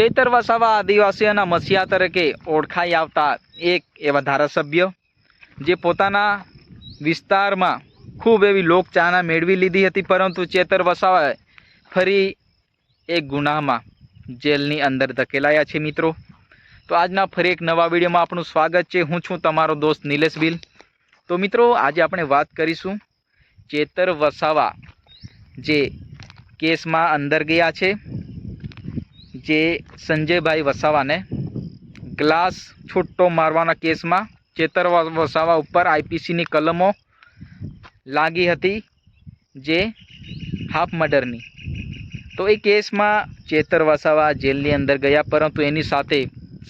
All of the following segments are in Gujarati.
ચૈતર વસાવા આદિવાસીઓના મસીહા તરીકે ઓળખાઈ આવતા એક એવા ધારાસભ્ય જે પોતાના વિસ્તારમાં ખૂબ એવી લોકચાહના મેળવી લીધી હતી, પરંતુ ચેતર વસાવાએ ફરી એક ગુનામાં જેલની અંદર ધકેલાયા છે મિત્રો. તો આજના ફરી એક નવા વિડીયોમાં આપનું સ્વાગત છે. હું છું તમારો દોસ્ત નિલેશ બિલ તો મિત્રો, આજે આપણે વાત કરીશું ચેતર વસાવા જે કેસમાં અંદર ગયા છે. જે સંજયભાઈ વસાવાને ગ્લાસ છૂટો મારવાના કેસમાં ચેતર વસાવા ઉપર આઈપીસીની કલમો લાગી હતી જે હાફ મર્ડરની. તો એ કેસમાં ચેતર વસાવા જેલની અંદર ગયા, પરંતુ એની સાથે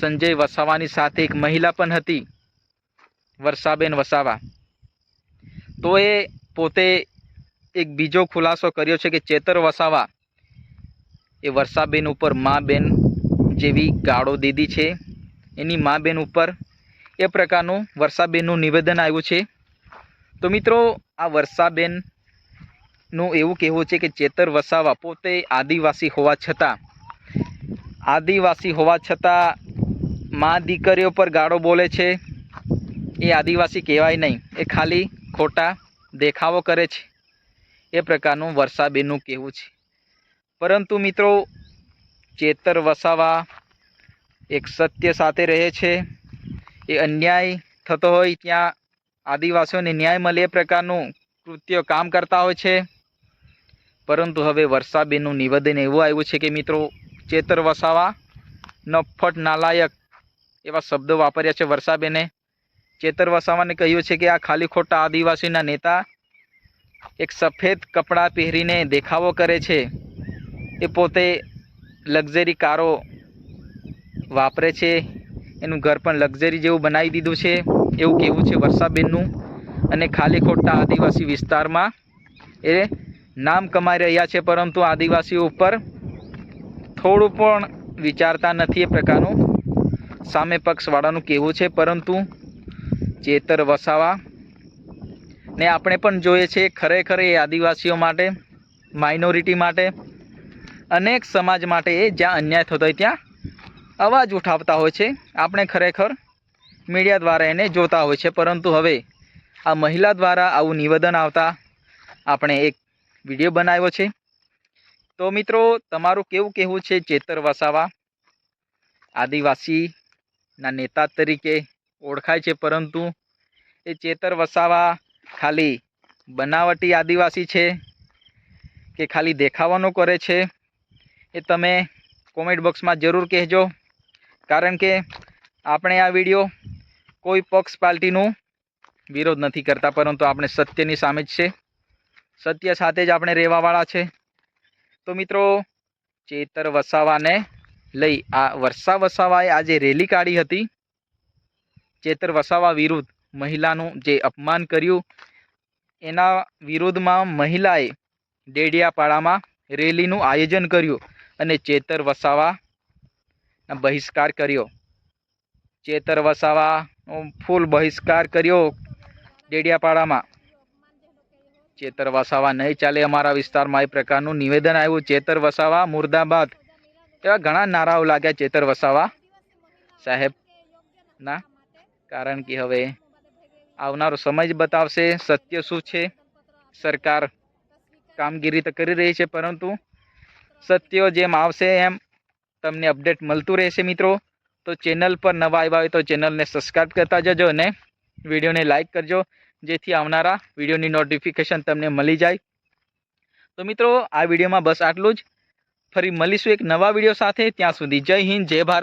સંજય વસાવાની સાથે એક મહિલા પણ હતી, વર્ષાબેન વસાવા. તો એ પોતે એક બીજો ખુલાસો કર્યો છે કે ચેતર વસાવા એ વર્ષાબેન ઉપર મા બેન જેવી ગાળો દીધી છે. એની મા બેન ઉપર એ પ્રકારનું વર્ષાબેનનું નિવેદન આવ્યું છે. તો મિત્રો, આ વર્ષાબેનનું એવું કહેવું છે કે ચેતર વસાવા પોતે આદિવાસી હોવા છતાં, આદિવાસી હોવા છતાં મા દીકરીઓ પર ગાળો બોલે છે. એ આદિવાસી કહેવાય નહીં. એ ખાલી ખોટા દેખાવો કરે છે. એ પ્રકારનું વર્ષાબેનનું કહેવું છે. પરંતુ મિત્રો, ચેતર વસાવા એક સત્ય સાથે રહે છે. એ અન્યાય થતો હોય ત્યાં આદિવાસીઓને ન્યાય મળે એ પ્રકારનું કૃત્ય કામ કરતા હોય છે. પરંતુ હવે વર્ષાબેનનું નિવેદન એવું આવ્યું છે કે મિત્રો, ચેતર વસાવા નફટ નાલાયક એવા શબ્દો વાપર્યા છે વર્ષાબેને. ચેતર વસાવાને કહ્યું છે કે આ ખાલી ખોટા આદિવાસીના નેતા એક સફેદ કપડાં પહેરીને દેખાવો કરે છે. એ પોતે લક્ઝરી કારો વાપરે છે. એનું ઘર પણ લક્ઝરી જેવું બનાવી દીધું છે. એવું કહેવું છે વર્ષાબેનનું? અને ખાલી ખોટા આદિવાસી વિસ્તારમાં એ નામ કમાઈ રહ્યા છે, પરંતુ આદિવાસીઓ ઉપર થોડું પણ વિચારતા નથી એ પ્રકારનું. સામે પક્ષવાળાનું કહેવું છે, પરંતુ ચેતર વસાવા ને આપણે પણ જોઈએ છે, ખરેખર એ આદિવાસીઓ માટે, માઇનોરિટી માટે અનેક સમાજ માટે જ્યાં અન્યાય થતો હોય ત્યાં અવાજ ઉઠાવતા હોય છે. આપણે ખરેખર મીડિયા દ્વારા એને જોતા હોય છે. પરંતુ હવે આ મહિલા દ્વારા આવું નિવેદન આવતા આપણે એક વીડિયો બનાવ્યો છે. તો મિત્રો, તમારું કેવું કહેવું છે ચેતર વસાવા? આદિવાસીના નેતા તરીકે ઓળખાય છે, પરંતુ એ ચેતર વસાવા ખાલી બનાવટી આદિવાસી છે કે ખાલી દેખાવાનું કરે છે? એ તમે કોમેન્ટ બોક્સમાં જરૂર કહેજો. કારણ કે આપણે આ વીડિયો કોઈ પક્ષ પાર્ટીનું વિરોધ નથી કરતા, પરંતુ આપણે સત્યની સામે જ છે. સત્ય સાથે જ આપણે રહેવાવાળા છે. તો મિત્રો, ચેતર વસાવાને લઈ આ વર્ષા વસાવાએ આજે રેલી કાઢી હતી. ચેતર વસાવા વિરુદ્ધ મહિલાનું જે અપમાન કર્યું, એના વિરોધમાં મહિલાએ ડેડિયાપાડામાં રેલીનું આયોજન કર્યું. અને ચેતર વસાવા બહિષ્કાર કર્યો. ચેતર વસાવા ફૂલ બહિષ્કાર કર્યો ડેડિયાપાડામાં. ચેતર વસાવા નહીં ચાલે અમારા વિસ્તારમાં. એ પ્રકારનું નિવેદન આવ્યું. ચેતર વસાવા મુર્દાબાદ. એવા ઘણા નારાઓ લાગ્યા ચેતર વસાવા સાહેબના કારણ કે હવે આવનારો સમય જ બતાવશે. સત્ય શું છે? સરકાર કામગીરી તો કરી રહી છે, પરંતુ સત્યો જેમ આવશે એમ તમને અપડેટ મળતું રહેશે મિત્રો. તો ચેનલ પર નવા આવ્યા હોય તો ચેનલને સબસ્ક્રાઈબ કરતા જજો અને વિડીયોને લાઇક કરજો. જેથી આવનારા વિડીયોની નોટિફિકેશન તમને મળી જાય. તો મિત્રો, આ વિડીયોમાં બસ આટલું જ. ફરી મળીશું એક નવા વીડિયો સાથે. ત્યાં સુધી જય હિન્દ, જય ભારત.